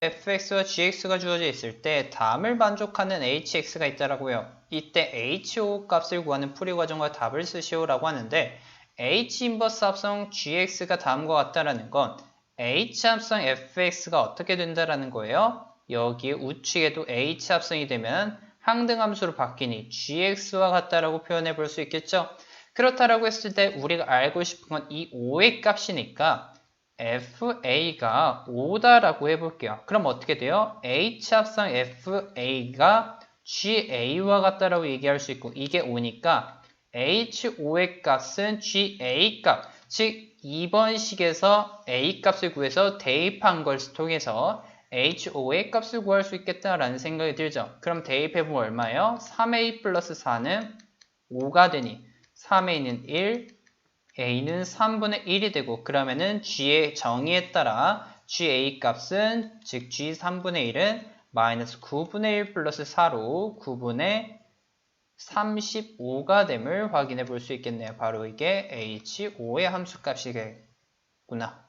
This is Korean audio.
fx와 gx가 주어져 있을 때 다음을 만족하는 hx가 있다라고요. 이때 ho 값을 구하는 풀이 과정과 답을 쓰시오라고 하는데 h 인버스 합성 gx가 다음과 같다라는 건 h 합성 fx가 어떻게 된다라는 거예요. 여기에 우측에도 h 합성이 되면 항등 함수로 바뀌니 gx와 같다라고 표현해 볼 수 있겠죠. 그렇다라고 했을 때 우리가 알고 싶은 건 이 5의 값이니까 FA가 5다라고 해볼게요. 그럼 어떻게 돼요? H 합성 FA가 GA와 같다라고 얘기할 수 있고 이게 5니까 H5의 값은 GA 값, 즉 2번 식에서 A 값을 구해서 대입한 걸 통해서 H5의 값을 구할 수 있겠다라는 생각이 들죠. 그럼 대입해보면 얼마예요? 3A 플러스 4는 5가 되니 3A는 1, A는 3분의 1이 되고 그러면은 G의 정의에 따라 GA 값은 즉 G 3분의 1은 마이너스 9분의 1 플러스 4로 9분의 35가 됨을 확인해 볼 수 있겠네요. 바로 이게 H5의 함수값이겠구나.